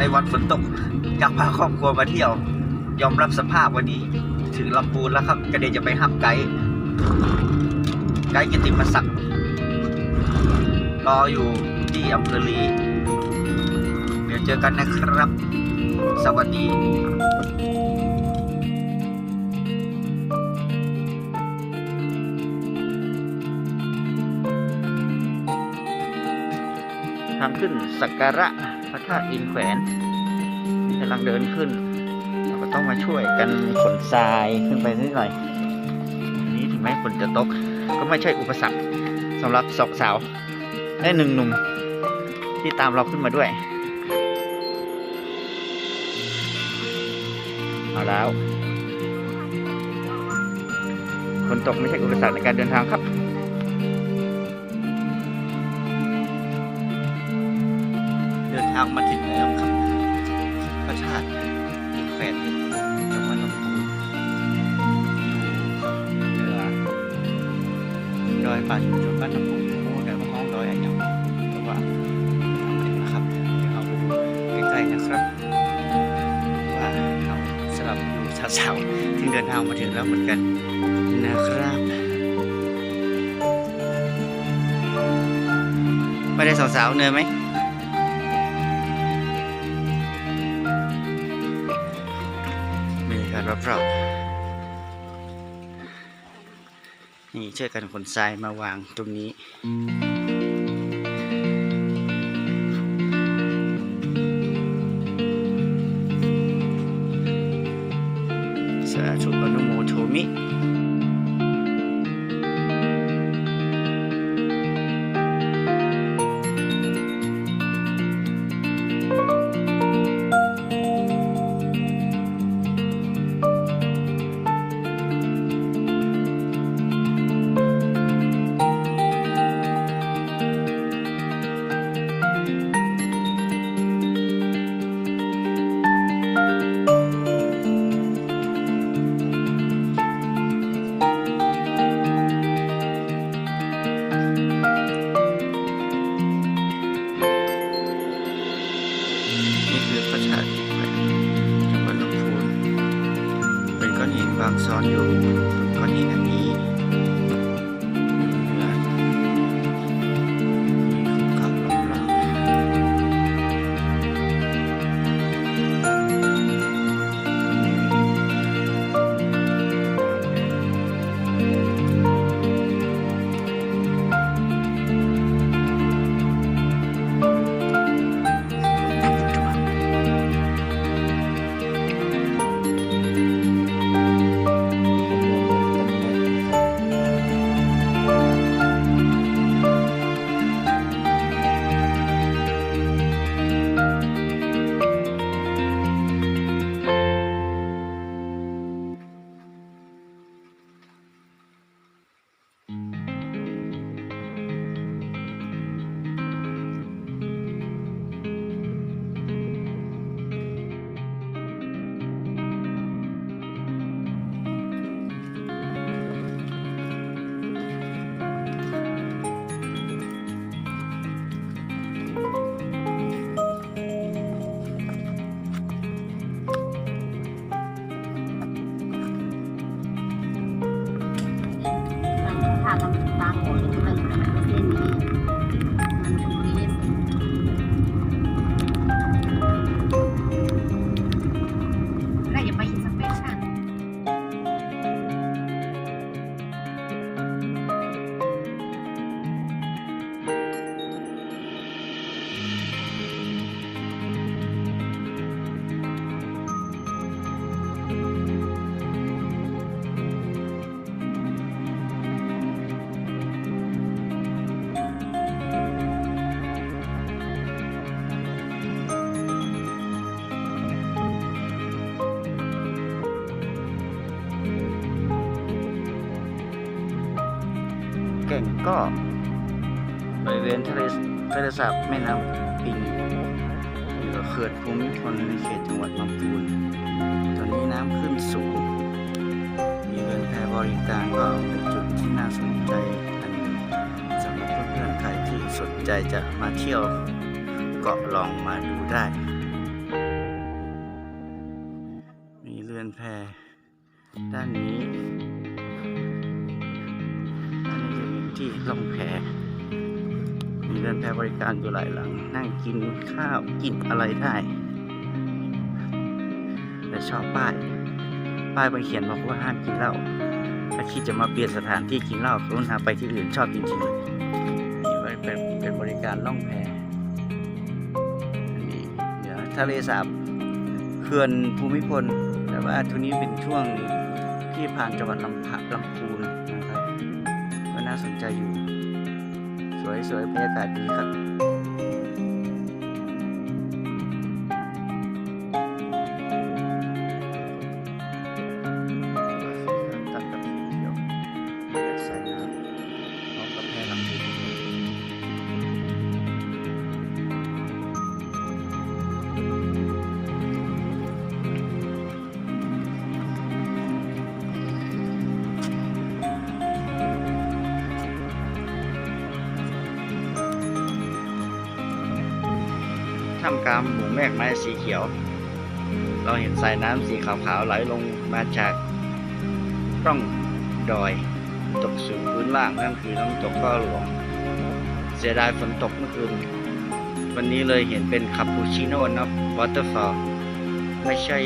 ในวันฝนตกอยากพาครอบครัวมาเที่ยว ยอมรับสภาพวันนี้ ถึงลำพูนแล้วครับก็เดี๋ยวจะไปห้ามไกด์ไกด์กิติมศักดิ์รออยู่ที่อำเภอลี เดี๋ยวเจอกันนะครับ สวัสดีทางขึ้นสักการะ พระธาตุอินแขวนกำลังเดินขึ้น เราก็ต้องมาช่วยกันขนทรายขึ้นไปนิดหน่อยนนี้ถึงแม้ฝนจะตก ก็ไม่ใช่อุปสรรคสำหรับสองสาวและหนึ่งหนุ่มที่ตามเราขึ้นมาด้วย เอาแล้วฝนตกไม่ใช่อุปสรรคในการเดินทางครับ เดินทางมาถึงแล้วครับพระธาตุอินแขวนจังหวัดลำพูนเหนือดอยป่าชุมชนบ้านลำพูนโอ้แต่ว่าห้องดอยอะไรอย่างแต่ว่าทำเองนะครับเดี๋ยวเราไปดูใกล้ๆนะครับ ว่าเขาสำหรับดูสาวๆที่เดินทางมาถึงแล้วเหมือนกันนะครับไม่ได้สาวๆเหนื่อยไหม บรรยาการรอบๆนี่ช่วยกันขนทรายมาวางตรงนี้ ก้อ ถ้าเราตามหมด แก่งก็บริเวณทะเลทะเลสาบแม่น้ำปิงอยู่กับเขื่อนภูมิพลในเขตจังหวัดลำพูนตอนนี้น้ำขึ้นสูง มีเรือนแพบริการก็เป็นจุดที่น่าสนใจอันนึงสำหรับเพื่อนๆใครที่สนใจจะมาเที่ยวเกาะลองมาดูได้ มีเรือนแพด้านนี้ ที่ล่องแพมีเรือนแพบริการอยู่หลายหลัง นั่งกินข้าวกินอะไรได้แต่ชอบป้าย ป้ายมันเขียนบอกว่าห้ามกินเหล้าถ้าคิดจะมาเปลี่ยนสถานที่กินเหล้ากรุณาไปที่อื่นชอบจริงๆเลยนี่เป็นเป็นบริการล่องแพนนี้เดี๋ยวทะเลสาบเขื่อนภูมิพล แต่ว่าทุนี้เป็นช่วงที่ผ่านจังหวัดลำพะลำพูน น่าสนใจอยู่ สวยๆบรรยากาศดีครับามกลางหมู่แมกไม้สีเขียว เราเห็นสายน้ำสีขาวๆไหลลงมาจากร่องดอย ตกสู่พื้นล่างนั่นคือน้ำตกก็หลวง เสียดายฝนตกเมื่อคืน วันนี้เลยเห็นเป็นคาปูชิโน่นะวอเตอร์ฟอลไม่ใช่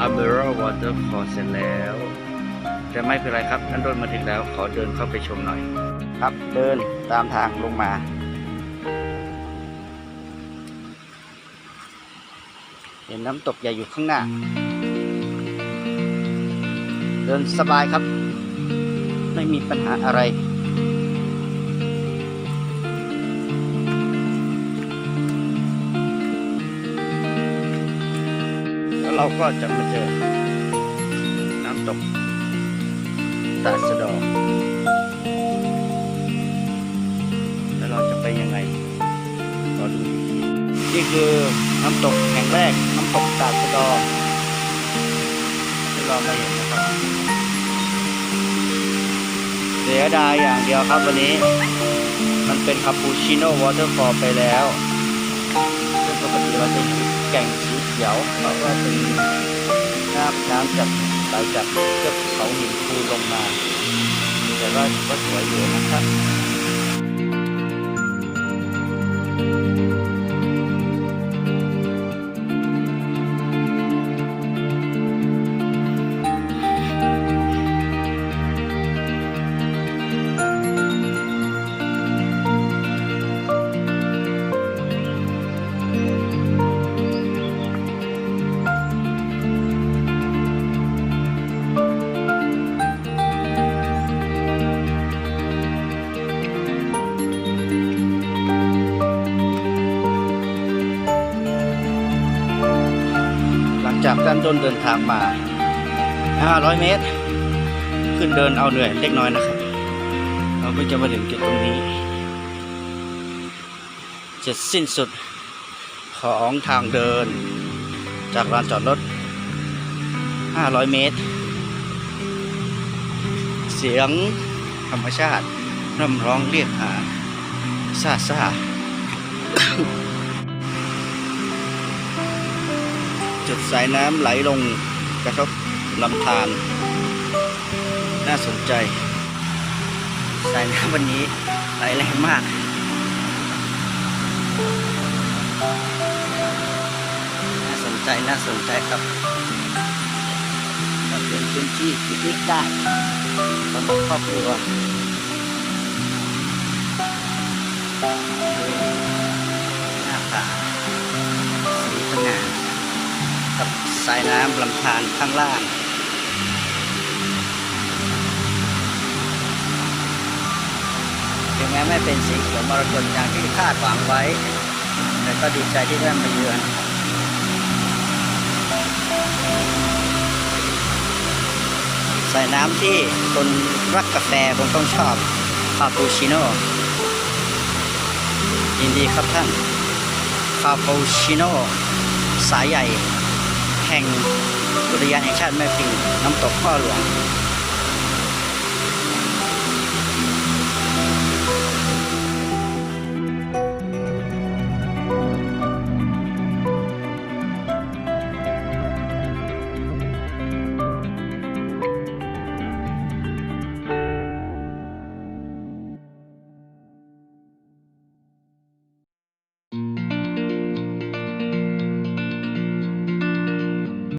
อัมเบร w วอเตอร์ฟอลเสร็จแล้วแต่ไม่เป็นไรครับนั่นรถมาถึงแล้ว ขอเดินเข้าไปชมหน่อย ครับเดินตามทางลงมา เห็นน้ำตกใหญ่อยู่ข้างหน้า เดินสบายครับ ไม่มีปัญหาอะไร แล้วเราก็จะมาเจอ น้ำตกตาดสะดอแล้วเราจะไปยังไงรอดูอีกทีนี่คือน้ำตกแห่งแรก ตกตาดสะดอที่เรามาเห็นนะครับเสียดายอย่างเดียวครับวันนี้ มันเป็นคาปูชิโน่วอเตอร์ฟอลไปแล้วซึ่งปกติเราจะอยู่แก่งสีเขียวเพราะว่าเป็นน้ำน้ำจากไหลจากเทือกเขาหินคูลงมา แต่ว่าก็สวยอยู่นะครับ ต้นเดินทางมา500 เมตร ขึ้นเดินเอาเหนื่อยเล็กน้อยนะครับ เราก็จะมาถึงจุดตรงนี้จะสิ้นสุดของทางเดิน จากลานจอดรถ 500 เมตร เสียงธรรมชาติร่ำร้องเรียกหาซาซา จุดสายน้ำไหลลงกระทบลำธารน่าสนใจ สายน้ำวันนี้ไหลแรงมากน่าสนใจน่าสนใจครับเป็นพื้นที่ปิกนิกได้สำหรับครอบครัว สายน้ำลำธารข้างล่างถึงแม้ไม่เป็นสีเขียวมรกตอย่างที่คาดหวังไว้ แต่ก็ดีใจที่ได้มาเยือนสายน้ำที่คนรักกาแฟคงต้องชอบคาปูชิโน่ยินดีครับท่านคาปูชิโน่สายใหญ่ แห่งอุทยานแห่งชาติแม่ปิงน้ำตกพ่อหลวง